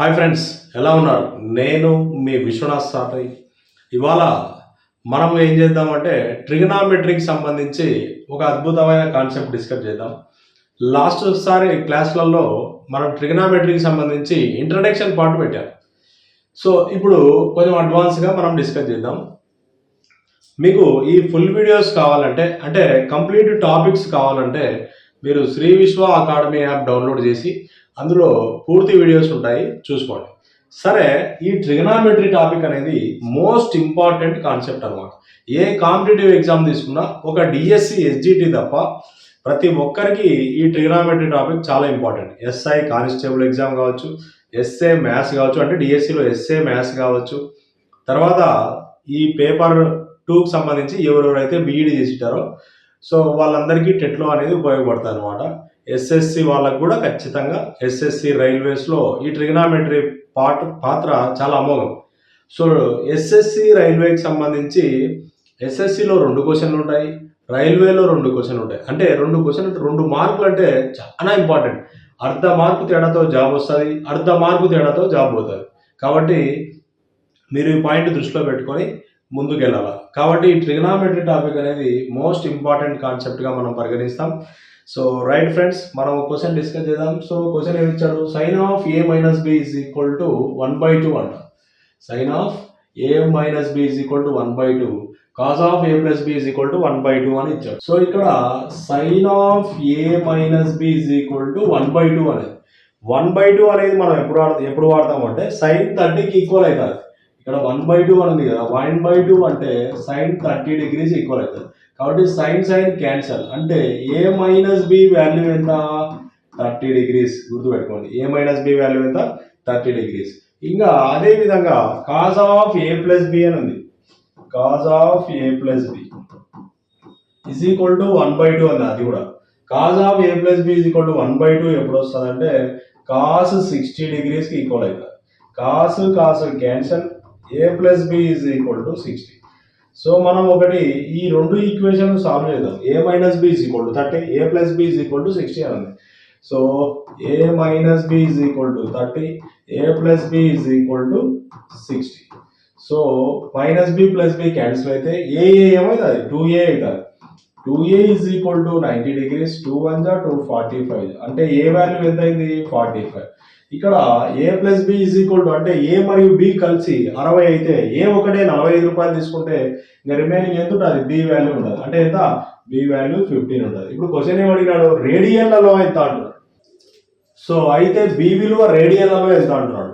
Hi friends ఎలా ఉన్నారు? నేను మీ విశ్వనాథ్ సాటయ్ ఇవాళ మనం ఏం చేద్దామంటే ట్రిగనామెట్రీకి సంబంధించి ఒక అద్భుతమైన కాన్సెప్ట్ డిస్కస్ చేద్దాం. లాస్ట్ సారి క్లాస్లలో మనం ట్రిగనామెట్రీకి సంబంధించి ఇంట్రడక్షన్ పార్ట్ పెట్టాం. సో ఇప్పుడు కొంచెం అడ్వాన్స్గా మనం డిస్కస్ చేద్దాం. మీకు ఈ ఫుల్ వీడియోస్ కావాలంటే అంటే కంప్లీట్ టాపిక్స్ కావాలంటే మీరు శ్రీ విశ్వ అకాడమీ యాప్ డౌన్లోడ్ చేసి అందులో పూర్తి వీడియోస్ ఉంటాయి చూసుకోండి. సరే ఈ ట్రిగనామెట్రీ టాపిక్ అనేది మోస్ట్ ఇంపార్టెంట్ కాన్సెప్ట్ అనమాట ఏ కాంపిటేటివ్ ఎగ్జామ్ తీసుకున్నా ఒక డిఎస్సి ఎస్జిటి తప్ప ప్రతి ఒక్కరికి ఈ ట్రిగనామెట్రీ టాపిక్ చాలా ఇంపార్టెంట్. ఎస్ఐ కానిస్టేబుల్ ఎగ్జామ్ కావచ్చు ఎస్ఏ మ్యాథ్స్ కావచ్చు అంటే డిఎస్సిలో ఎస్ఏ మ్యాథ్స్ కావచ్చు. తర్వాత ఈ పేపర్ టూకి సంబంధించి ఎవరెవరైతే బీఈడి చేసిటారో సో వాళ్ళందరికీ టెట్లో అనేది ఉపయోగపడుతుంది అనమాట ఎస్ఎస్సి వాళ్ళకు కూడా ఖచ్చితంగా ఎస్ఎస్సి రైల్వేస్లో ఈ ట్రిగనామెట్రీ పాట పాత్ర చాలా అమోఘం. సో ఎస్ఎస్సి రైల్వేకి సంబంధించి ఎస్ఎస్సిలో రెండు క్వశ్చన్లు ఉంటాయి రైల్వేలో రెండు క్వశ్చన్లు ఉంటాయి. అంటే రెండు క్వశ్చన్ రెండు మార్కులు అంటే చాలా ఇంపార్టెంట్. అర్ధ మార్కు తేడాతో జాబ్ వస్తుంది అర్ధ మార్కు తేడాతో జాబ్ పోతుంది. కాబట్టి మీరు ఈ పాయింట్ దృష్టిలో పెట్టుకొని ముందుకు వెళ్ళాలి కాబట్టి ఈ ట్రిగనామెట్రీ టాపిక్ అనేది మోస్ట్ ఇంపార్టెంట్ కాన్సెప్ట్గా మనం పరిగణిస్తాం. సో రైట్ ఫ్రెండ్స్ మనం క్వశ్చన్ డిస్కస్ చేద్దాం. సో క్వశ్చన్ ఏమి ఇచ్చాడు sine of A minus B is equal to one by two అంట. Sine of A minus B is equal to one by two cos of A plus B is equal to one by two అని ఇచ్చాడు. So ఇక్కడ sine of A minus B is equal to one by two అనేది. One by two అనేది మనం ఎప్పుడు వాడతాం ఎప్పుడు వాడతాం అంటే సైన్ థర్టీకి ఈక్వల్ అవుతుంది. ఇక్కడ వన్ బై టూ అని ఉంది కదా. వన్ బై టూ అంటే సైన్ థర్టీ డిగ్రీస్ ఈక్వల్ అవుతుంది. కాబట్టి సైన్ సైన్ క్యాన్సల్ అంటే ఏ మైనస్ బి వాల్యూ ఎంత? థర్టీ డిగ్రీస్ గుర్తుపెట్టుకోండి. ఏ మైనస్ బి వాల్యూ ఎంత? Thirty degrees. ఇంకా అదే విధంగా cos of A plus B అని ఉంది. Cos of A plus B is equal to one by two ఉంది అది కూడా. Cos of A plus B is equal to one by two ఎప్పుడు వస్తుంది అంటే కాస్ సిక్స్టీ డిగ్రీస్కి ఈక్వల్ అవుతుంది. Cos cos cancel A plus B is equal to sixty so మనం ఒకటి ఈ రెండు ఈక్వేషన్ సాల్వ్ చేద్దాం. A minus B is equal to thirty A plus B is equal to sixty అని ఉంది. So A minus B is equal to thirty A plus B is equal to sixty so minus B plus B cancel అయితే ఏ ఏ ఏమవుతుంది? Two A అవుతుంది. Two A is equal to ninety degrees two one జా two forty five అంటే A value ఎంత అయింది forty five ఇక్కడ A plus B is equal to అంటే ఏ మరియు బి కలిసి అరవై అయితే ఏ ఒకటే నలభై ఐదు రూపాయలు తీసుకుంటే ఇంకా రిమైనింగ్ ఎంత ఉంటుంది బి వాల్యూ ఉంటుంది అంటే ఎంత? బి వాల్యూ ఫిఫ్టీన్ ఉంటుంది ఇప్పుడు క్వశ్చన్ ఏం అడిగినాడు? రేడియన్లలో ఎంత అంటున్నాడు? సో అయితే బి విలువ రేడియన్లలో ఎంత అంటున్నాడు?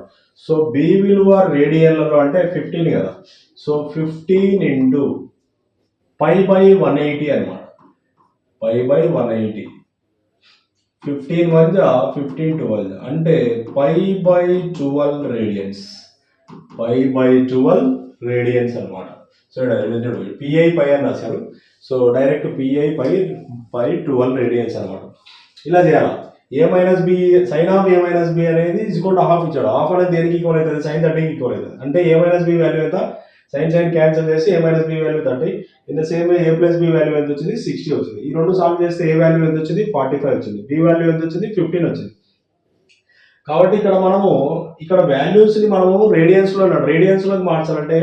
సో బి విలువ రేడియన్లలో అంటే ఫిఫ్టీన్ కదా. So fifteen into pi by one eighty అనమాట pi by one eighty fifteen one జా ఫిఫ్టీన్ ట్వెల్వ్ అంటే pi by twelve radians pi by twelve radians అనమాట సో పిఐ పై అని రాశారు. So direct PI pi pi twelve radians అనమాట ఇలా చేయాలి? A minus B sin of A minus B అనేది is equal half ఇచ్చాడు. హాఫ్ అనేది దేనికి ఈక్వల్ అవుతుంది? సైన్ థర్టీకి ఈక్వల్ అవుతుంది. అంటే ఏ మైనస్ బి వాల్యూ ఎంత? సైన్ సైన్ క్యాన్సిల్ చేసి A minus B value thirty in the same A plus B value ఎంత వచ్చింది? సిక్స్టీ వచ్చింది. ఈ రెండు సాల్వ్ చేస్తే ఏ వాల్యూ ఎంత వచ్చింది? ఫార్టీ ఫైవ్ వచ్చింది. బి వాల్యూ ఎంత వచ్చింది? ఫిఫ్టీన్ వచ్చింది. కాబట్టి ఇక్కడ మనము ఇక్కడ వాల్యూస్ని మనము రేడియన్స్లో రేడియన్స్లోకి మార్చాలంటే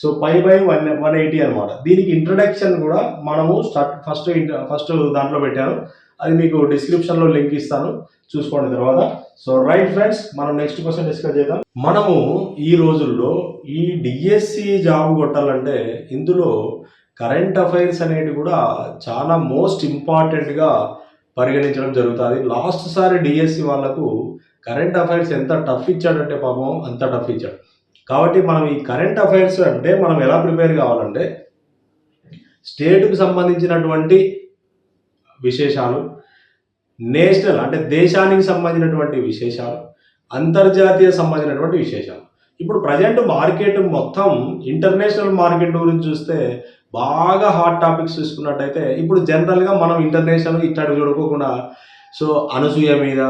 so pi by one one eighty అనమాట దీనికి ఇంట్రడక్షన్ కూడా మనము స్టార్ట్ ఫస్ట్ ఫస్ట్ దాంట్లో పెట్టాను. అది మీకు డిస్క్రిప్షన్లో లింక్ ఇస్తాను. చూసుకోండి తర్వాత. సో రైట్ ఫ్రెండ్స్ మనం నెక్స్ట్ క్వశ్చన్ డిస్కస్ చేద్దాం. మనము ఈ రోజుల్లో ఈ డిఎస్సి జాబ్ కొట్టాలంటే ఇందులో కరెంట్ అఫైర్స్ అనేవి కూడా చాలా మోస్ట్ ఇంపార్టెంట్గా పరిగణించడం జరుగుతుంది. లాస్ట్ సారి డిఎస్సి వాళ్ళకు కరెంట్ అఫైర్స్ ఎంత టఫ్ ఇచ్చాడంటే పాపం అంత టఫ్ ఇచ్చాడు. కాబట్టి మనం ఈ కరెంట్ అఫైర్స్ అంటే మనం ఎలా ప్రిపేర్ కావాలంటే స్టేట్కు సంబంధించినటువంటి విశేషాలు. నేషనల్ అంటే దేశానికి సంబంధించినటువంటి విశేషాలు. అంతర్జాతీయ సంబంధించినటువంటి విశేషాలు. ఇప్పుడు ప్రజెంట్ మార్కెట్ మొత్తం ఇంటర్నేషనల్ మార్కెట్ గురించి చూస్తే బాగా హాట్ టాపిక్స్ చూసుకున్నట్టయితే ఇప్పుడు జనరల్గా మనం ఇంటర్నేషనల్ ఇట్లాంటి చూడుకోకుండా సో అనసూయ మీద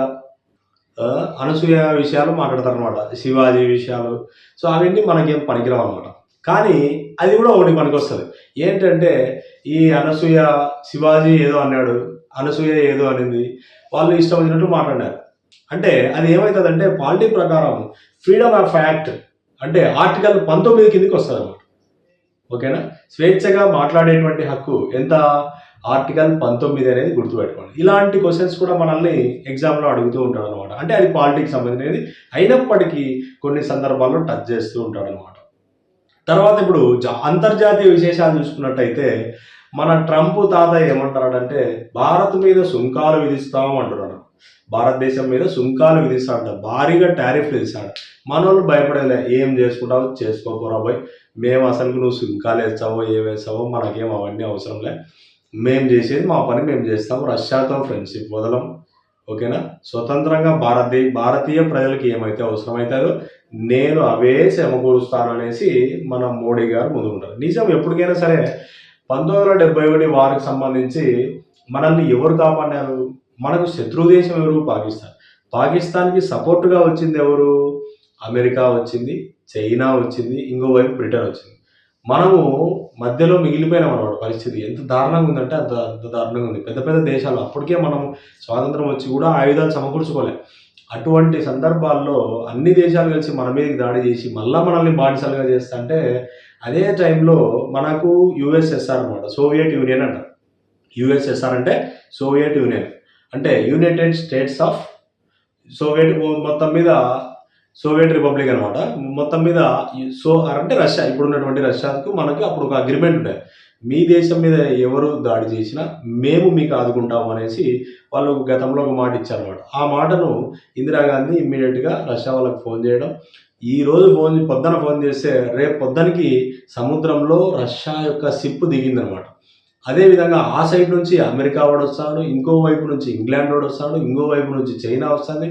అనసూయ విషయాలు మాట్లాడతారు అనమాట శివాజీ విషయాలు. సో అవన్నీ మనకేం పనికిరావు అనమాట కానీ అది కూడా ఒకటి మనకు వస్తుంది ఏంటంటే ఈ అనసూయ శివాజీ ఏదో అన్నాడు అనసూయ ఏదో అనింది వాళ్ళు ఇష్టం వచ్చినట్టు మాట్లాడారు. అంటే అది ఏమవుతుందంటే పాలిటీ ప్రకారం ఫ్రీడమ్ ఆఫ్ యాక్ట్ అంటే ఆర్టికల్ పంతొమ్మిది కిందకి వస్తుంది అనమాట ఓకేనా? స్వేచ్ఛగా మాట్లాడేటువంటి హక్కు ఎంత? ఆర్టికల్ పంతొమ్మిది అనేది గుర్తుపెట్టుకోండి. ఇలాంటి క్వశ్చన్స్ కూడా మనల్ని ఎగ్జామ్లో అడుగుతూ ఉంటాడు అనమాట అంటే అది పాలిటిక్స్ సంబంధించినది. అయినప్పటికీ కొన్ని సందర్భాల్లో టచ్ చేస్తూ ఉంటాడు అనమాట తర్వాత ఇప్పుడు జా- అంతర్జాతీయ విశేషాలు చూసుకున్నట్టయితే మన ట్రంప్ తాత ఏమంటాడంటే భారత్ మీద సుంకాలు విధిస్తాం అంటున్నాడు. భారతదేశం మీద సుంకాలు విధిస్తాడంట. భారీగా టారిఫ్లు విధిస్తాడు మనోళ్ళు భయపడలే ఏం చేసుకుంటావు? చేసుకోపోరా పోయి మేము అసలు నువ్వు సుంకాలు వేస్తావో ఏం వేస్తావో మనకేం అవన్నీ అవసరం లే. మేము చేసేది మా పని మేము చేస్తాం. రష్యాతో ఫ్రెండ్షిప్ వదలం. ఓకేనా? స్వతంత్రంగా భారతీయ భారతీయ ప్రజలకి ఏమైతే అవసరమవుతుందో నేను అవే సమకూరుస్తాను అనేసి మన మోడీ గారు ముందుకుంటారు. నిజం ఎప్పటికైనా సరే పంతొమ్మిది వందల డెబ్బై ఒకటి వారికి సంబంధించి మనల్ని ఎవరు కాపాడారు మనకు శత్రు దేశం ఎవరు? పాకిస్తాన్. పాకిస్తాన్కి సపోర్ట్గా వచ్చింది ఎవరు? అమెరికా వచ్చింది చైనా వచ్చింది ఇంకోవైపు బ్రిటన్ వచ్చింది. మనము మధ్యలో మిగిలిపోయినాం అన్నమాట పరిస్థితి. ఎంత దారుణంగా ఉందంటే అంత అంత దారుణంగా ఉంది. పెద్ద పెద్ద దేశాలు అప్పటికే మనం స్వాతంత్రం వచ్చి కూడా ఆయుధాలు సమకూర్చుకోలేం. అటువంటి సందర్భాల్లో అన్ని దేశాలు కలిసి మన మీదకి దాడి చేసి మళ్ళీ మనల్ని బానిసలుగా చేస్తా అంటే అదే టైంలో మనకు యుఎస్ఎస్ఆర్ అనమాట సోవియట్ యూనియన్ అంటారు యుఎస్ఎస్ఆర్ అంటే సోవియట్ యూనియన్. అంటే యునైటెడ్ స్టేట్స్ ఆఫ్ సోవియట్ మొత్తం మీద సోవియట్ రిపబ్లిక్ అనమాట మొత్తం మీద సో అంటే రష్యా ఇప్పుడు ఉన్నటువంటి రష్యాకు మనకి అప్పుడు ఒక అగ్రిమెంట్ ఉండే. మీ దేశం మీద ఎవరు దాడి చేసినా మేము మీకు ఆదుకుంటాము అనేసి వాళ్ళు గతంలో ఒక మాట ఇచ్చారన్నమాట. ఆ మాటను ఇందిరాగాంధీ ఇమ్మీడియట్గా రష్యా వాళ్ళకి ఫోన్ చేయడం. ఈ రోజు ఫోన్ పొద్దున ఫోన్ చేస్తే రేపు పొద్దునకి సముద్రంలో రష్యా యొక్క సిప్ దిగిందనమాట అదేవిధంగా ఆ సైడ్ నుంచి అమెరికా వాడు వస్తాడు ఇంకో వైపు నుంచి ఇంగ్లాండ్ వాడు వస్తాడు ఇంకో వైపు నుంచి చైనా వస్తుంది.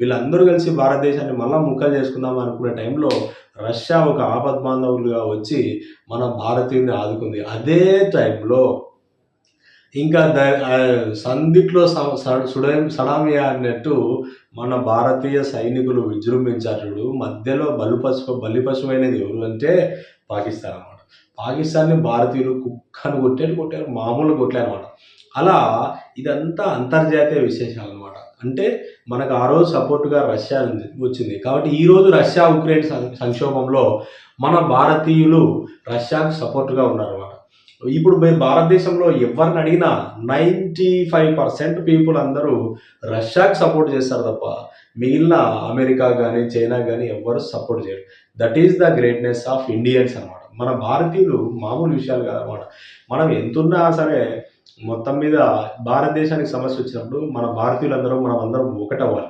వీళ్ళందరూ కలిసి భారతదేశాన్ని మళ్ళీ ముక్కలు చేసుకుందాం అనుకునే టైంలో రష్యా ఒక ఆపద్బాంధవులుగా వచ్చి మన భారతీయుని ఆదుకుంది. అదే టైంలో ఇంకా ద సందిట్లో స- సుడే సలామి అన్నట్టు మన భారతీయ సైనికులు విజృంభించారు మధ్యలో బలిపశు బలిపశువైనది ఎవరు అంటే పాకిస్తాన్ అనమాట పాకిస్తాన్ని భారతీయులు కుక్కను కొట్టేట్టు కొట్టారు మామూలు కొట్టారు అనమాట అలా ఇదంతా అంతర్జాతీయ విశేషాలు అనమాట అంటే మనకు ఆ రోజు సపోర్టుగా రష్యా వచ్చింది. కాబట్టి ఈ రోజు రష్యా ఉక్రెయిన్ సంక్షోభంలో మన భారతీయులు రష్యాకు సపోర్టుగా ఉన్నారన్నమాట. ఇప్పుడు మేము భారతదేశంలో ఎవరిని అడిగినా నైంటీ ఫైవ్ పర్సెంట్ పీపుల్ అందరూ రష్యాకు సపోర్ట్ చేస్తారు తప్ప మిగిలిన అమెరికా కానీ చైనా కానీ ఎవ్వరు సపోర్ట్ చేయరు. That is the greatness of Indians అనమాట మన భారతీయులు మామూలు విషయాలు కాదనమాట మనం ఎంతున్నా సరే మొత్తం మీద భారతదేశానికి సమస్య వచ్చినప్పుడు మన భారతీయులందరూ మనం అందరం ఒకటవ్వాలి.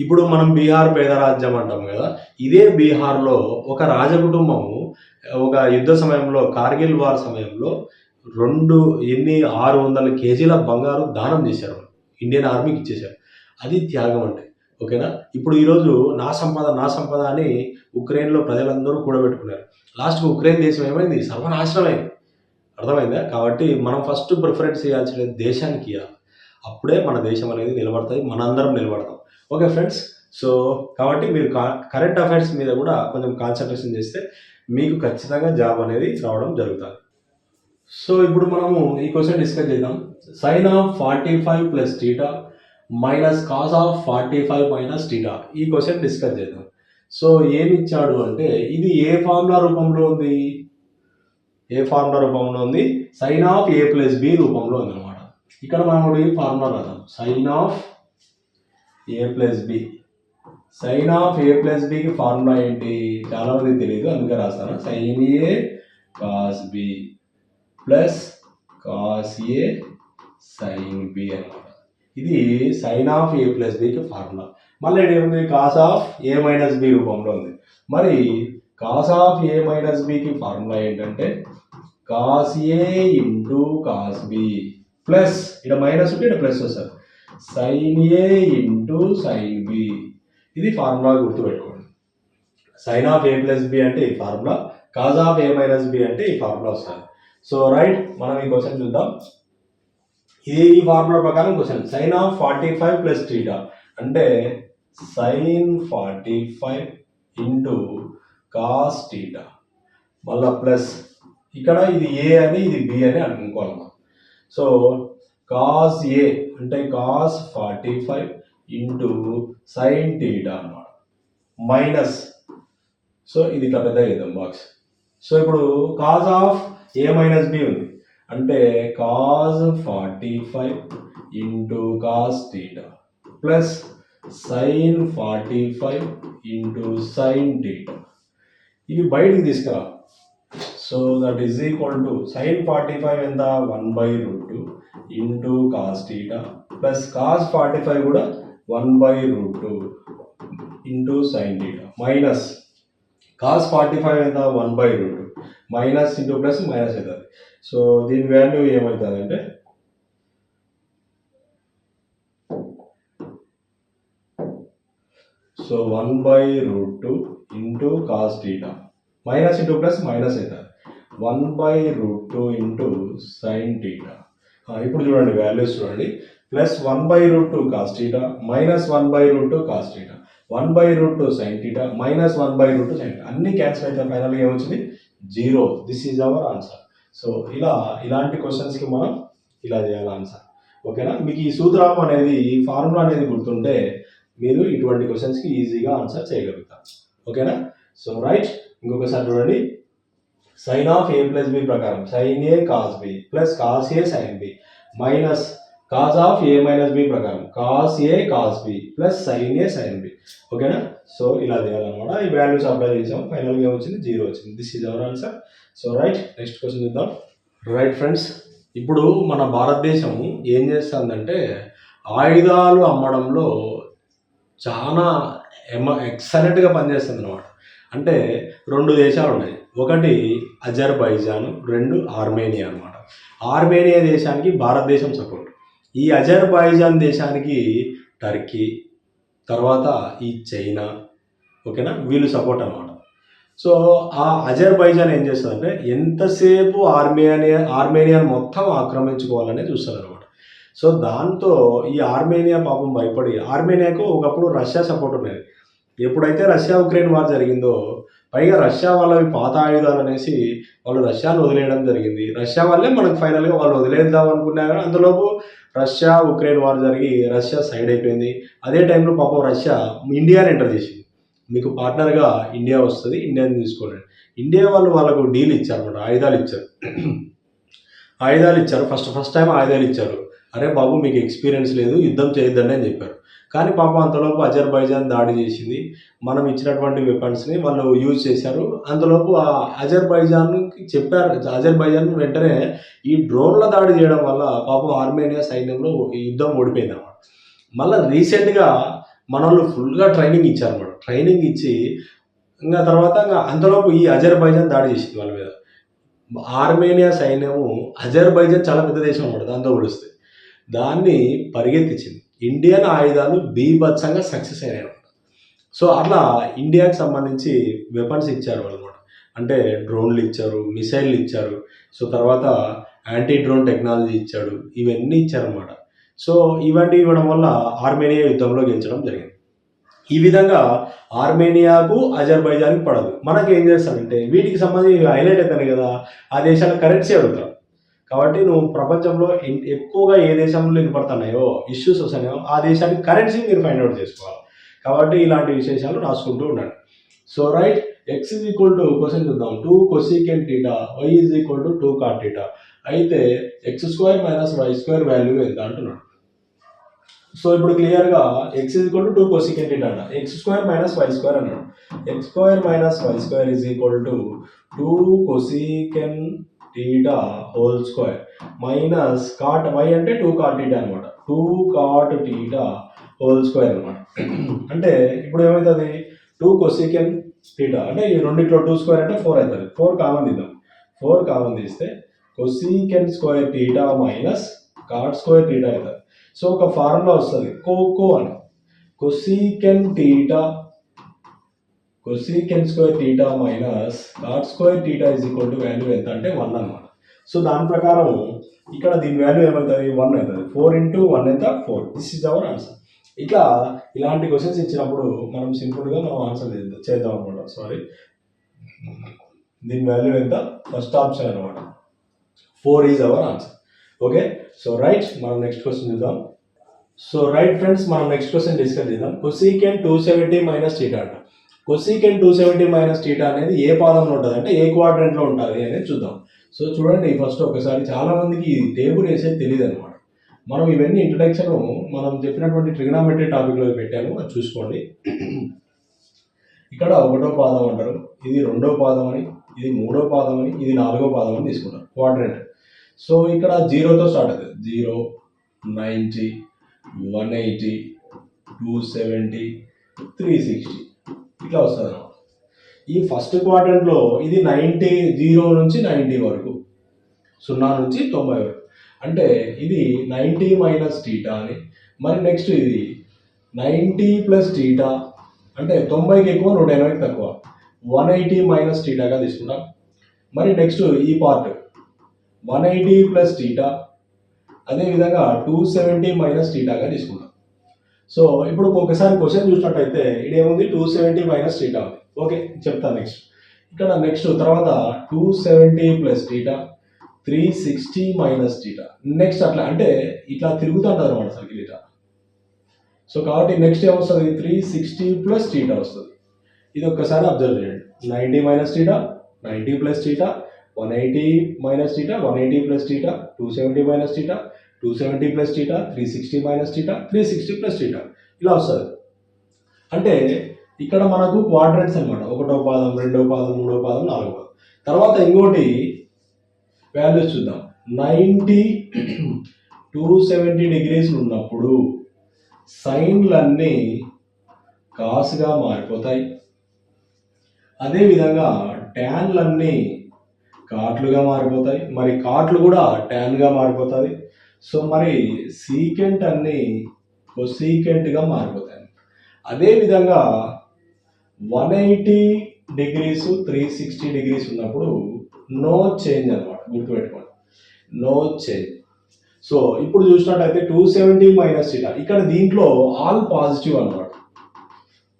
ఇప్పుడు మనం బీహార్ పేద రాజ్యం అంటాం కదా ఇదే బీహార్లో ఒక రాజకుటుంబము ఒక యుద్ధ సమయంలో కార్గిల్ వార్ సమయంలో రెండు ఎన్ని ఆరు వందల కేజీల బంగారు దానం చేశారు. ఇండియన్ ఆర్మీకి ఇచ్చేశారు. అది త్యాగం అంటే ఓకేనా? ఇప్పుడు ఈరోజు నా సంపద నా సంపద అని ఉక్రెయిన్లో ప్రజలందరూ కూడబెట్టుకున్నారు. లాస్ట్కి ఉక్రెయిన్ దేశం ఏమైంది? సర్వనాశనమైంది. అర్థమైందా? కాబట్టి మనం ఫస్ట్ ప్రిఫరెన్స్ చేయాల్సిన దేశానికి ఇవ్వాలి అప్పుడే మన దేశం అనేది నిలబడుతుంది మనందరం నిలబడతాం. ఓకే ఫ్రెండ్స్ సో కాబట్టి మీరు కరెంట్ అఫైర్స్ మీద కూడా కొంచెం కాన్సన్ట్రేషన్ చేస్తే మీకు ఖచ్చితంగా జాబ్ అనేది రావడం జరుగుతుంది. సో ఇప్పుడు మనము ఈ క్వశ్చన్ డిస్కస్ చేద్దాం. Sin of forty five plus theta minus cos of forty five minus theta ఈ క్వశ్చన్ డిస్కస్ చేద్దాం. సో ఏమి ఇచ్చాడు అంటే ఇది ఏ ఫార్ములా రూపంలో ఉంది? ఏ ఫార్ములా రూపంలో ఉంది? Sin of A plus B రూపంలో ఉంది అనమాట ఇక్కడ మనం ఈ ఫార్ములా రాద్దాం. Sin of A plus B sin of A plus బికి formula ఏంటి? చాలా మంది తెలియదు అందుకే రాస్తాను. Sin A cos B plus cos A sin B అనమాట ఇది సైన్ ఆఫ్ ఏ ప్లస్ బికి ఫార్ములా. మళ్ళీ ఏముంది cos of A minus B రూపంలో ఉంది. మరి కాస్ ఆఫ్ ఏ మైనస్ బికి ఫార్ములా ఏంటంటే cos A into cos B plus ఇక్కడ మైనస్ ఉంటే ఇక్కడ ప్లస్ వస్తుంది. Sin A into sin B. ఇది ఫార్ములా గుర్తుపెట్టుకోండి. Sin of A plus B అంటే ఈ formula cos of A minus B అంటే ఈ ఫార్ములా వస్తుంది. సో రైట్ మనం ఈ క్వశ్చన్ చూద్దాం. ఇది ఈ ఫార్ములా ప్రకారం question. Sin of forty five plus theta అంటే sin forty five into cos theta మళ్ళా ప్లస్ ఇక్కడ ఇది ఏ అని ఇది బి అని అనుకోవాలి మనం. సో కాస్ ఏ అంటే cos forty five into sin theta అన్నమాట. మైనస్ సో ఇది ఇట్లా పెద్ద ఇద్దాం బాక్స్ సో ఇప్పుడు cos of A minus B ఉంది. అంటే cos forty five into cos theta plus sin forty five into sin theta ఇవి బయటికి తీసుకురా. So that is equal to sin forty five ఎంత? One by root two into cos theta plus cos forty five కూడా one by root two into sin theta minus cos forty five ఎంత? One by root two minus into plus minus అవుతుంది. So దీని value ఏమవుతుంది అంటే so one by root two into cos theta minus into plus minus అవుతుంది one by root two into sin theta ఇప్పుడు చూడండి values చూడండి. Plus one by root two cos theta minus one by root two cos theta one by root two sin theta minus one by root two sin అన్ని cancel అవుతాయి ఫైనల్గా ఏమొచ్చింది? Zero this is our answer so ఇలా ఇలాంటి క్వశ్చన్స్కి మనం ఇలా చేయాలి ఆన్సర్ ఓకేనా మీకు ఈ సూత్రం అనేది ఈ ఫార్ములా అనేది గుర్తుంటే మీరు ఇటువంటి క్వశ్చన్స్కి ఈజీగా ఆన్సర్ చేయగలుగుతారు. ఓకేనా సో రైట్ ఇంకొకసారి చూడండి. Sin of A plus B ప్రకారం. Sin A cos B plus cos A sin B minus cos of A minus B ప్రకారం. Cos A cos B plus sin A sin B ఓకేనా so ఇలా చేయాలన్నమాట. ఈ values apply చేసాం. ఫైనల్గా వచ్చింది. Zero వచ్చింది. This is our answer so right next question చూద్దాం. రైట్ ఫ్రెండ్స్ ఇప్పుడు మన భారతదేశం ఏం చేస్తుందంటే ఆయుధాలు అమ్మడంలో చాలా ఎమ ఎక్సలెంట్గా పనిచేస్తుంది అనమాట అంటే రెండు దేశాలు ఉన్నాయి. ఒకటి అజర్బైజాన్ రెండు ఆర్మేనియా అనమాట ఆర్మేనియా దేశానికి భారతదేశం సపోర్ట్. ఈ అజర్బైజాన్ దేశానికి టర్కీ తర్వాత ఈ చైనా ఓకేనా? వీళ్ళు సపోర్ట్ అనమాట సో ఆ అజర్బైజాన్ ఏం చేస్తుందంటే ఎంతసేపు ఆర్మేనియా ఆర్మేనియాను మొత్తం ఆక్రమించుకోవాలనే చూస్తుంది అనమాట సో దాంతో ఈ ఆర్మేనియా పాపం భయపడి ఆర్మేనియాకు ఒకప్పుడు రష్యా సపోర్ట్ ఉండేది. ఎప్పుడైతే రష్యా ఉక్రెయిన్ వార్ జరిగిందో పైగా రష్యా వాళ్ళవి పాత ఆయుధాలు అనేసి వాళ్ళు రష్యాను వదిలేయడం జరిగింది. రష్యా వాళ్ళే మనకు ఫైనల్గా వాళ్ళు వదిలేద్దాం అనుకున్నా కానీ రష్యా ఉక్రెయిన్ వార్ జరిగి రష్యా సైడ్ అయిపోయింది. అదే టైంలో పాపం రష్యా ఇండియాని ఎంటర్ చేసింది. మీకు పార్ట్నర్గా ఇండియా వస్తుంది ఇండియాని తీసుకోండి. ఇండియా వాళ్ళు వాళ్ళకు డీల్ ఇచ్చారు అనమాట ఆయుధాలు ఇచ్చారు. ఆయుధాలు ఇచ్చారు ఫస్ట్ ఫస్ట్ టైం ఆయుధాలు ఇచ్చారు. అరే బాబు మీకు ఎక్స్పీరియన్స్ లేదు యుద్ధం చేయొద్దండి అని చెప్పారు. కానీ పాపం అంతలోపు అజర్బైజాన్ దాడి చేసింది. మనం ఇచ్చినటువంటి వెపన్స్ని వాళ్ళు యూజ్ చేశారు. అంతలోపు ఆ అజర్బైజాన్కి చెప్పారు అజర్బైజాన్ వెంటనే ఈ డ్రోన్ల దాడి చేయడం వల్ల పాపం ఆర్మేనియా సైన్యంలో యుద్ధం ఓడిపోయింది అన్నమాట మళ్ళీ రీసెంట్గా మన వాళ్ళు ఫుల్గా ట్రైనింగ్ ఇచ్చారన్నమాట. ట్రైనింగ్ ఇచ్చి ఇంకా తర్వాత ఇంకా అంతలోపు ఈ అజర్బైజాన్ దాడి చేసింది వాళ్ళ మీద. ఆర్మేనియా సైన్యము అజర్బైజాన్ చాలా పెద్ద దేశం అన్నమాట దాంతో ఓడిస్తే దాన్ని పరిగెత్తించింది. ఇండియన్ ఆయుధాలు బీభత్సంగా సక్సెస్ అయినాయి సో అట్లా ఇండియాకి సంబంధించి వెపన్స్ ఇచ్చారు వాళ్ళు అనమాట అంటే డ్రోన్లు ఇచ్చారు మిసైల్లు ఇచ్చారు. సో తర్వాత యాంటీ డ్రోన్ టెక్నాలజీ ఇచ్చాడు. ఇవన్నీ ఇచ్చారన్నమాట. సో ఇవన్నీ ఇవ్వడం వల్ల ఆర్మేనియా యుద్ధంలో గెలిచడం జరిగింది. ఈ విధంగా ఆర్మేనియాకు అజర్బైజాన్కి పడదు. మనకి ఏం చేస్తారంటే వీటికి సంబంధించి హైలైట్ అవుతాను కదా ఆ దేశాల కరెన్సీ అడుగుతారు. కాబట్టి నువ్వు ప్రపంచంలో ఎక్కువగా ఏ దేశంలో ఇనపడుతున్నాయో ఇష్యూస్ వస్తున్నాయో ఆ దేశానికి కరెన్సీ మీరు ఫైండ్ అవుట్ చేసుకోవాలి. కాబట్టి ఇలాంటి విశేషాలు రాసుకుంటూ ఉండండి. So right X is equal to question చూద్దాం. Two cosecant theta Y is equal to two cot theta అయితే X square minus Y square value ఎంత అంటున్నాడు? సో ఇప్పుడు క్లియర్గా X is equal to two cosecant theta అంట X square minus Y square అన్నాడు X square minus Y square is equal to two cosecant theta whole square minus cot Y అంటే two cot theta అనమాట two cot theta whole square అనమాట అంటే ఇప్పుడు ఏమవుతుంది two cosec theta అంటే ఈ రెండిట్లో టూ స్క్వేర్ అంటే ఫోర్ అవుతుంది ఫోర్ కామన్ తీద్దాం. ఫోర్ కామన్ తీస్తే cosecant square theta minus cot square theta అవుతుంది. సో ఒక ఫార్ములా వస్తుంది. కోకో అని. Cosecant theta cosecant square theta minus cot square theta is equal to value ఎంత అంటే వన్ అనమాట సో దాని ప్రకారం ఇక్కడ దీని వాల్యూ ఏమవుతుంది? వన్ అవుతుంది. ఫోర్ ఇంటూ వన్ ఎంత? Four this is our answer ఇట్లా ఇలాంటి క్వశ్చన్స్ ఇచ్చినప్పుడు మనం సింపుల్గా మనం ఆన్సర్ చేద్దాం చేద్దాం అనమాట సారీ దీని వాల్యూ ఎంత? ఫస్ట్ ఆప్షన్ అనమాట four is our answer okay so right మనం నెక్స్ట్ క్వశ్చన్ చూద్దాం. సో రైట్ ఫ్రెండ్స్ మనం నెక్స్ట్ క్వశ్చన్ డిస్కస్ చేద్దాం. Cosecant two seventy minus theta అంట. Cosecant two seventy minus theta అనేది ఏ పాదంలో ఉంటుంది అంటే ఏ క్వాడ్రంట్లో ఉంటుంది అనేది చూద్దాం. సో చూడండి ఫస్ట్ ఒకసారి చాలా మందికి ఈ టేబుల్ వేసేది తెలియదు అనమాట మనం ఇవన్నీ ఇంట్రడక్షన్ మనం చెప్పినటువంటి ట్రిగ్నామెట్రీ టాపిక్లో పెట్టాను అది చూసుకోండి. ఇక్కడ ఒకటో పాదం అంటారు ఇది రెండో పాదం అని ఇది మూడో పాదం అని ఇది నాలుగో పాదం అని తీసుకుంటారు క్వాడ్రెంట్ సో ఇక్కడ జీరోతో స్టార్ట్ అవుతుంది. Zero ninety one eighty two seventy three sixty. ఇట్లా వస్తుంది. అనమాట ఈ ఫస్ట్ క్వార్టర్లో ఇది నైంటీ జీరో నుంచి నైంటీ వరకు సున్నా నుంచి తొంభై వరకు. అంటే ఇది నైంటీ మైనస్ టీటా అని. మరి నెక్స్ట్ ఇది నైంటీ ప్లస్ టీటా అంటే తొంభైకి ఎక్కువ నూట ఎనభైకి తక్కువ. వన్ ఎయిటీ మైనస్ టీటాగా తీసుకుంటాం మరి నెక్స్ట్ ఈ part one eighty plus theta అదేవిధంగా టూ సెవెంటీ మైనస్ టీటాగా తీసుకుంటాం సో ఇప్పుడు ఒకసారి క్వశ్చన్ చూసినట్టయితే ఇదేముంది? టూ సెవెంటీ మైనస్ టీటా ఉంది ఓకే చెప్తాను నెక్స్ట్ ఇక్కడ నెక్స్ట్ తర్వాత two seventy plus theta three sixty minus theta next అట్లా అంటే ఇట్లా తిరుగుతుంటారు అనమాట సర్కిల్ ఇట్లా. సో కాబట్టి నెక్స్ట్ ఏమొస్తుంది? త్రీ సిక్స్టీ ప్లస్ టీటా వస్తుంది. ఇది ఒక్కసారి అబ్జర్వ్ చేయండి. Ninety minus theta ninety plus theta one eighty minus theta one eighty plus theta two seventy minus theta two seventy plus theta three sixty minus theta three sixty plus theta ఇలా వస్తుంది. అంటే ఇక్కడ మనకు quadrants అనమాట ఒకటో పాదం రెండో పాదం మూడో పాదం నాలుగో పాదం. తర్వాత ఇంకోటి వాల్యూస్ చూద్దాం. నైంటీ టూ సెవెంటీ డిగ్రీస్ ఉన్నప్పుడు సైన్లన్నీ కాసుగా మారిపోతాయి. అదేవిధంగా ట్యాన్లన్నీ కాట్లుగా మారిపోతాయి. మరి కాట్లు కూడా ట్యాన్గా మారిపోతుంది సో మరి సీకెంట్ అన్ని కొసీకెంట్గా మారిపోతాయి. అదేవిధంగా one eighty degrees three sixty degrees ఉన్నప్పుడు నో చేంజ్ అనమాట గుర్తుపెట్టుకోండి. No change. సో ఇప్పుడు చూసినట్టయితే టూ సెవెంటీ మైనస్ టీటా ఇక్కడ దీంట్లో ఆల్ పాజిటివ్ అనమాట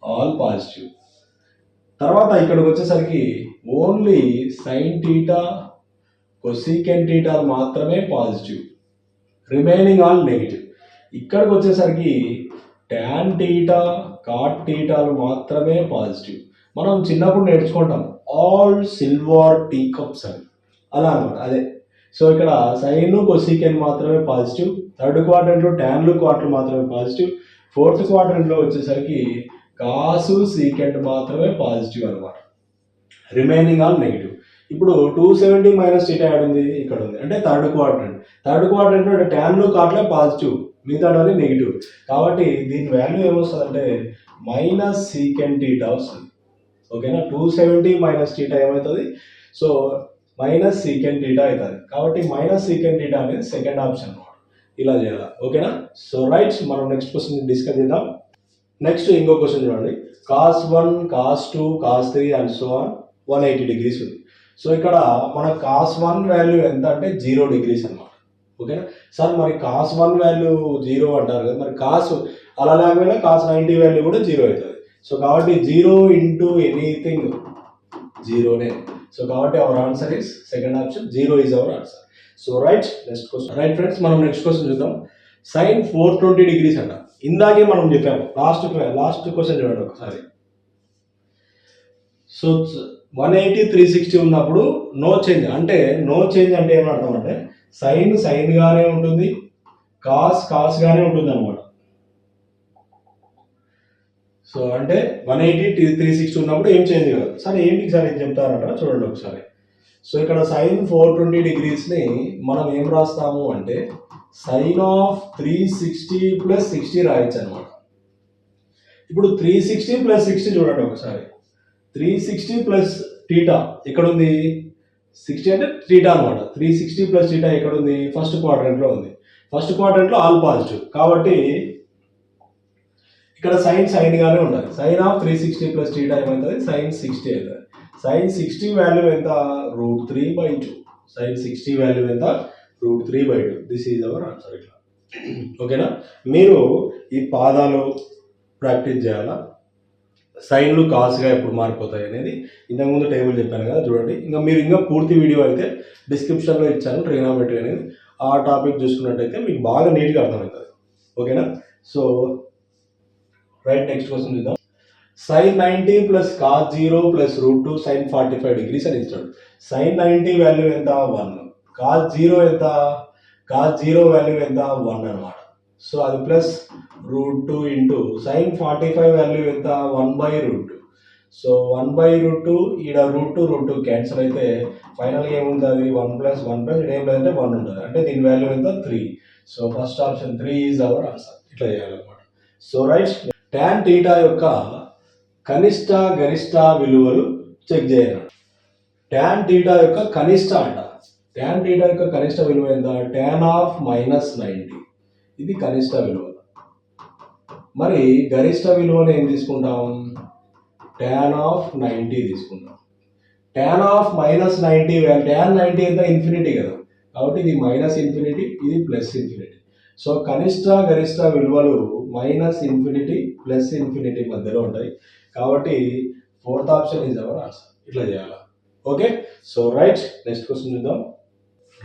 ఆల్ పాజిటివ్. తర్వాత ఇక్కడికి వచ్చేసరికి only sin theta cosecant theta మాత్రమే పాజిటివ్. రిమైనింగ్ ఆల్ నెగిటివ్ ఇక్కడికి వచ్చేసరికి ట్యాన్ టీటా కాట్ టీటాలు మాత్రమే పాజిటివ్ మనం చిన్నప్పుడు నేర్చుకుంటాం ఆల్ సిల్వర్ టీ కప్స్ అని. అలా అనమాట అదే. సో ఇక్కడ సైన్ కొసికెన్ మాత్రమే పాజిటివ్ థర్డ్ క్వార్టర్లో ట్యాన్లు క్వార్టర్ మాత్రమే పాజిటివ్ ఫోర్త్ క్వార్టర్లో వచ్చేసరికి కాసు సీకెంట్ మాత్రమే పాజిటివ్ అనమాట రిమైనింగ్ ఆల్ నెగిటివ్ ఇప్పుడు two seventy minus theta add ఉంది ఇక్కడ ఉంది. అంటే థర్డ్ క్వార్టర్ థర్డ్ క్వార్టర్ అంటే ట్యాన్లు కాట్లే పాజిటివ్ మిగతాడని నెగిటివ్ కాబట్టి దీని వాల్యూ ఏమొస్తుంది అంటే మైనస్ సీకెంట్ టీటా వస్తుంది. ఓకేనా టూ సెవెంటీ మైనస్ టీటా ఏమవుతుంది సో మైనస్ సీకెంట్ టీటా అవుతుంది. కాబట్టి మైనస్ సీకెంట్ టీటా అనేది సెకండ్ ఆప్షన్ అనమాట ఇలా చేయాలి? ఓకేనా సో రైట్ మనం నెక్స్ట్ క్వశ్చన్ డిస్కస్ చేద్దాం. నెక్స్ట్ ఇంకో క్వశ్చన్ చూడండి. Cos one cos two cos three and so on one eighty degrees ఉంది. సో ఇక్కడ మన కాస్ వన్ వాల్యూ ఎంత అంటే జీరో డిగ్రీస్ అనమాట ఓకేనా సార్ మరి కాస్ వన్ వాల్యూ జీరో అంటారు కదా మరి కాస్ అలా లేకపోయినా కాస్ నైంటీ వాల్యూ కూడా జీరో అవుతుంది. సో కాబట్టి జీరో ఇంటూ ఎనీథింగ్ జీరోనే సో కాబట్టి our answer is second option zero is our answer so right next question right friends మనం నెక్స్ట్ క్వశ్చన్ చూద్దాం. సైన్ ఫోర్ ట్వంటీ డిగ్రీస్ అంట. ఇందాకే మనం చెప్పాము లాస్ట్ లాస్ట్ క్వశ్చన్ చూడండి ఒకసారి. So one eighty three sixty ఉన్నప్పుడు నో చేంజ్. అంటే నో చేంజ్ అంటే ఏమర్థం అంటే సైన్ సైన్ గానే ఉంటుంది కాస్ కాస్ గానే ఉంటుంది అనమాట సో అంటే వన్ ఎయిటీ త్రీ సిక్స్టీ ఉన్నప్పుడు ఏం చేంజ్ కాదు. సరే ఏంటి సార్ ఏం చెప్తారంట చూడండి ఒకసారి. సో ఇక్కడ సైన్ ఫోర్ ట్వంటీ డిగ్రీస్ని మనం ఏం రాస్తాము అంటే sine of three sixty plus sixty రాయొచ్చు అనమాట ఇప్పుడు త్రీ సిక్స్టీ ప్లస్ సిక్స్టీ చూడండి ఒకసారి. త్రీ సిక్స్టీ ప్లస్ టీటా ఎక్కడ ఉంది సిక్స్టీ అంటే టీటా అనమాట త్రీ సిక్స్టీ ప్లస్ టీటా ఎక్కడ ఉంది ఫస్ట్ క్వాడ్రంట్లో ఉంది. ఫస్ట్ క్వాడ్రంట్లో ఆల్ పాజిటివ్. కాబట్టి ఇక్కడ సైన్ సైన్గానే ఉండాలి. Sine of three sixty plus theta ఏమవుతుంది సైన్ సిక్స్టీ అవుతుంది సైన్ సిక్స్టీ వాల్యూ ఎంత? Root three by two. Sine sixty value ఎంత? Root three by two. This is our answer ఇట్లా ఓకేనా? మీరు ఈ పాదాలు ప్రాక్టీస్ చేయాలా? సైన్లు కాస్గా ఎప్పుడు మారిపోతాయి అనేది ఇంతకుముందు టేబుల్ చెప్పాను కదా చూడండి. ఇంకా మీరు ఇంకా పూర్తి వీడియో అయితే డిస్క్రిప్షన్లో ఇచ్చాను ట్రిగనామెట్రీ అనేది. ఆ టాపిక్ చూసుకున్నట్టయితే మీకు బాగా నీట్గా అర్థమవుతుంది. ఓకేనా? సో రైట్ నెక్స్ట్ క్వశ్చన్ చూద్దాం. Sine ninety plus cos zero plus root two sine forty five degrees అని ఇచ్చాడు. సైన్ నైంటీ వాల్యూ ఎంత? వన్. కాస్ జీరో ఎంత? కాస్ జీరో వాల్యూ ఎంత? వన్ అనమాట సో అది plus root two into sine forty five value ఎంత? One by root. Two so one by root two ఈడ root two root two cancel అయితే ఫైనల్గా ఏముంటుంది వన్ ప్లస్ వన్ ప్లస్ ఇక్కడ ఏం లేదంటే వన్ ఉంటుంది అంటే దీని వాల్యూ ఎంత? Three. So first option three is our answer. ఇట్లా చేయాలన్నమాట. సో రైట్ ట్యాన్ టీటా యొక్క కనిష్ట గరిష్ట విలువలు చెక్ చేయాలి. ట్యాన్ టీటా యొక్క కనిష్ట అంట. ట్యాన్ టీటా యొక్క కనిష్ట విలువ ఎంత? ట్యాన్ ఆఫ్ మైనస్ నైంటీ ఇది కనిష్ట విలువ. మరి గరిష్ట విలువను ఏం తీసుకుంటాం? ట్యాన్ ఆఫ్ నైంటీ తీసుకుంటాం tan of minus ninety tan ninety ఎంత? ఇన్ఫినిటీ కదా. కాబట్టి ఇది మైనస్ ఇన్ఫినిటీ ఇది ప్లస్ ఇన్ఫినిటీ సో కనిష్ట గరిష్ట విలువలు మైనస్ ఇన్ఫినిటీ ప్లస్ ఇన్ఫినిటీ మధ్యలో ఉంటాయి. కాబట్టి fourth option is our answer ఇట్లా చేయాలి. Okay so right next question చూద్దాం.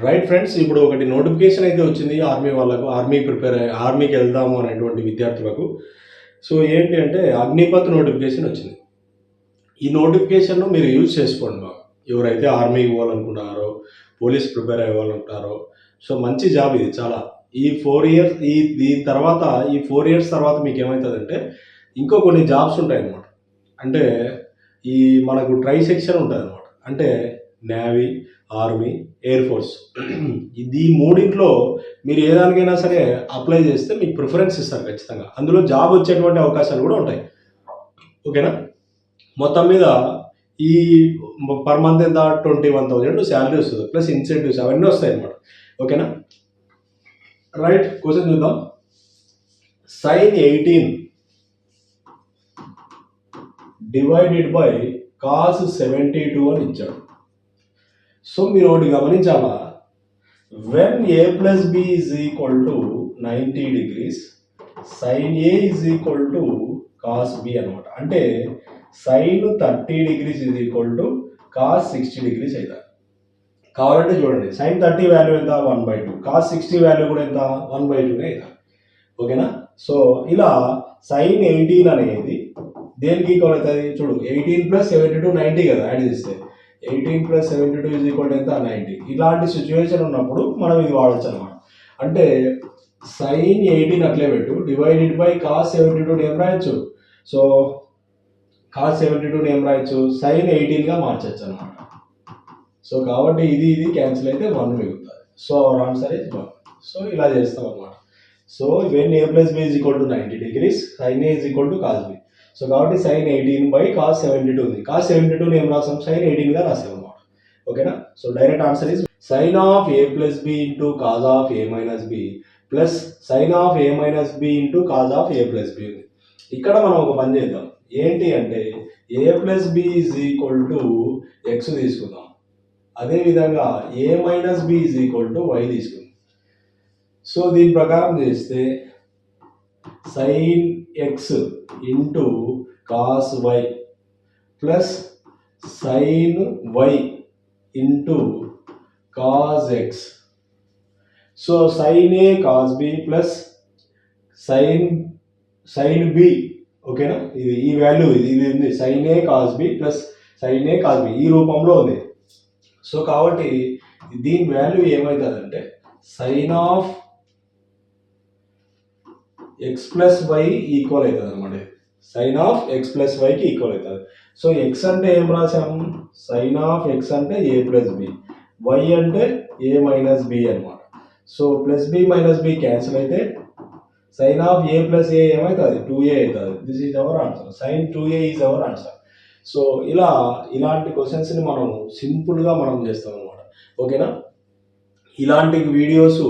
రైట్ ఫ్రెండ్స్ ఇప్పుడు ఒకటి నోటిఫికేషన్ అయితే వచ్చింది ఆర్మీ వాళ్ళకు ఆర్మీ ప్రిపేర్ ఆర్మీకి వెళ్దాము అనేటువంటి విద్యార్థులకు. సో ఏంటి అంటే అగ్నిపత్ నోటిఫికేషన్ వచ్చింది. ఈ నోటిఫికేషన్ను మీరు యూజ్ చేసుకోండి బాగా ఎవరైతే ఆర్మీ ఇవ్వాలనుకుంటున్నారో పోలీస్ ప్రిపేర్ అవ్వాలనుకుంటారో సో మంచి జాబ్ ఇది చాలా. ఈ ఫోర్ ఇయర్స్ ఈ దీని తర్వాత ఈ ఫోర్ ఇయర్స్ తర్వాత మీకు ఏమవుతుందంటే ఇంకో కొన్ని జాబ్స్ ఉంటాయి అన్నమాట. అంటే ఈ మనకు ట్రై సెక్షన్ ఉంటుంది అనమాట అంటే నేవీ ఆర్మీ ఎయిర్ ఫోర్స్ ఇది ఈ మూడింట్లో మీరు ఏ దానికైనా సరే అప్లై చేస్తే మీకు ప్రిఫరెన్స్ ఇస్తారు ఖచ్చితంగా. అందులో జాబ్ వచ్చేటువంటి అవకాశాలు కూడా ఉంటాయి. ఓకేనా? మొత్తం మీద ఈ పర్ మంత్ ఎంత? ట్వంటీ వన్ థౌజండ్ శాలరీ వస్తుంది. ప్లస్ ఇన్సెంటివ్స్ అవన్నీ వస్తాయి అనమాట ఓకేనా? రైట్ క్వశ్చన్ చూద్దాం. Sine eighteen divided by cos seventy two అని ఇచ్చాడు. సో మీరు ఒకటి గమనించాలా when A plus B is equal to ninety degrees sine A is equal to cos B అనమాట అంటే sine thirty degrees is equal to cos sixty degrees అవుతుంది కావాలంటే చూడండి sine thirty value ఎంత? One by two cos sixty value కూడా ఎంత? One by టూనే అవుతుంది ఓకేనా? సో ఇలా సైన్ ఎయిటీన్ అనేది దేనికి ఈక్వల్ అవుతుంది? చూడు eighteen plus seventy two ninety కదా యాడ్ చేస్తే. Eighteen plus seventy two is equal ఎంత? నైంటీ. ఇలాంటి సిచ్యువేషన్ ఉన్నప్పుడు మనం ఇది వాడచ్చు అనమాట అంటే సైన్ ఎయిటీన్ అట్లే పెట్టు divided by cos seventy two ఏం రాయొచ్చు? సో కాస్ సెవెంటీ టూ ఏం రాయొచ్చు? సైన్ ఎయిటీన్గా మార్చచ్చు అనమాట సో కాబట్టి ఇది ఇది క్యాన్సిల్ అయితే వన్ మిగులుతుంది. So our answer is one so ఇలా చేస్తాం అనమాట so when A plus B is equal to ninety degrees sine A is equal to cos B so కాబట్టి sine eighteen by cos seventy two ఉంది. Cos seventy టూని ఏం రాసాం? Sine ఎయిటీన్గా రాసాం అనమాట ఓకేనా? So direct answer is sine of A plus B into cos of A minus B plus sine of A minus B into cos of A plus B ఉంది. ఇక్కడ మనం ఒక పని చేద్దాం. ఏంటి అంటే A plus B is equal to X తీసుకుందాం. అదేవిధంగా A minus B is equal to Y తీసుకుందాం. సో దీని ప్రకారం చేస్తే sine X into cos Y plus sine Y into cos X so sine A cos B plus sine sine B ఓకేనా ఇది ఈ value ఇది ఇది ఉంది. Sine A cos B plus sine A cos B ఈ రూపంలో ఉంది. సో కాబట్టి దీని వాల్యూ ఏమవుతుందంటే sine of X plus Y equal అవుతుంది అనమాట సైన్ ఆఫ్ ఎక్స్ ప్లస్ వైకి ఈక్వల్ అవుతుంది. సో ఎక్స్ అంటే ఏం రాసాము సైన్ ఆఫ్ ఎక్స్ అంటే ఏ ప్లస్ బి వై అంటే ఏ మైనస్ బి అనమాట so plus B minus B cancel అయితే sine of A plus A ఏమవుతుంది? టూ ఏ అవుతుంది. This is our answer sine two A is our answer so ఇలా ఇలాంటి క్వశ్చన్స్ని మనం సింపుల్గా మనం చేస్తాం అనమాట ఓకేనా ఇలాంటి వీడియోస్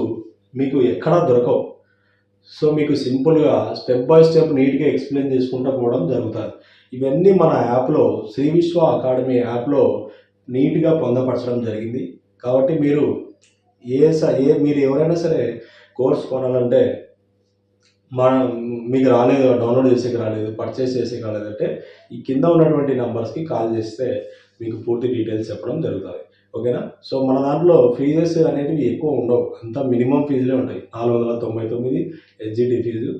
మీకు ఎక్కడా దొరకవు. సో మీకు సింపుల్గా స్టెప్ బై స్టెప్ నీట్గా ఎక్స్ప్లెయిన్ చేసుకుంటూ పోవడం జరుగుతుంది. ఇవన్నీ మన యాప్లో శ్రీ విశ్వ అకాడమీ యాప్లో నీట్గా పొందపరచడం జరిగింది. కాబట్టి మీరు ఏ స ఏ మీరు ఎవరైనా సరే కోర్స్ కొనాలంటే మన మీకు రాలేదు డౌన్లోడ్ చేసేకి రాలేదు పర్చేస్ చేసేకి రాలేదంటే ఈ కింద ఉన్నటువంటి నంబర్స్కి కాల్ చేస్తే మీకు పూర్తి డీటెయిల్స్ చెప్పడం జరుగుతుంది. ఓకేనా? సో మన దాంట్లో ఫీజెస్ అనేటివి ఎక్కువ ఉండవు. అంత మినిమం ఫీజులే ఉంటాయి. నాలుగు వందల తొంభై తొమ్మిది SGT fees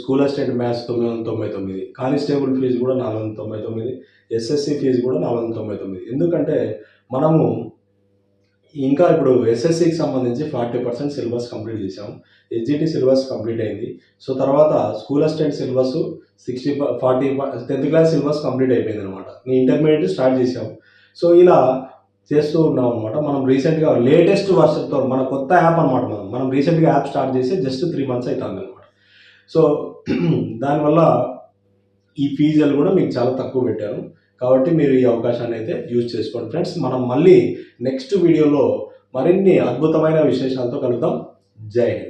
school assistant maths తొమ్మిది వందల తొంభై తొమ్మిది కానిస్టేబుల్ ఫీజు కూడా నాలుగు వందల తొంభై తొమ్మిది ఎస్ఎస్సి ఫీజు కూడా నాలుగు వందల తొంభై తొమ్మిది. ఎందుకంటే మనము ఇంకా ఇప్పుడు ఎస్ఎస్సికి సంబంధించి ఫార్టీ పర్సెంట్ సిలబస్ కంప్లీట్ చేసాం ఎస్జిటి సిలబస్ కంప్లీట్ అయింది. సో తర్వాత school assistant syllabus sixty forty tenth class syllabus complete అయిపోయింది అనమాట ఇంటర్మీడియట్ స్టార్ట్ చేసాము సో ఇలా చేస్తూ ఉన్నాం అనమాట మనం రీసెంట్గా లేటెస్ట్ వర్షన్తో మన కొత్త యాప్ అనమాట మనం. మనం రీసెంట్గా యాప్ స్టార్ట్ చేసి జస్ట్ త్రీ మంత్స్ అవుతుంది అనమాట సో దానివల్ల ఈ ఫీజులు కూడా మీకు చాలా తక్కువ పెట్టాను కాబట్టి మీరు ఈ అవకాశాన్ని అయితే యూజ్ చేసుకోండి ఫ్రెండ్స్. మనం మళ్ళీ నెక్స్ట్ వీడియోలో మరిన్ని అద్భుతమైన విశేషాలతో కలుద్దాం. జై హింద్.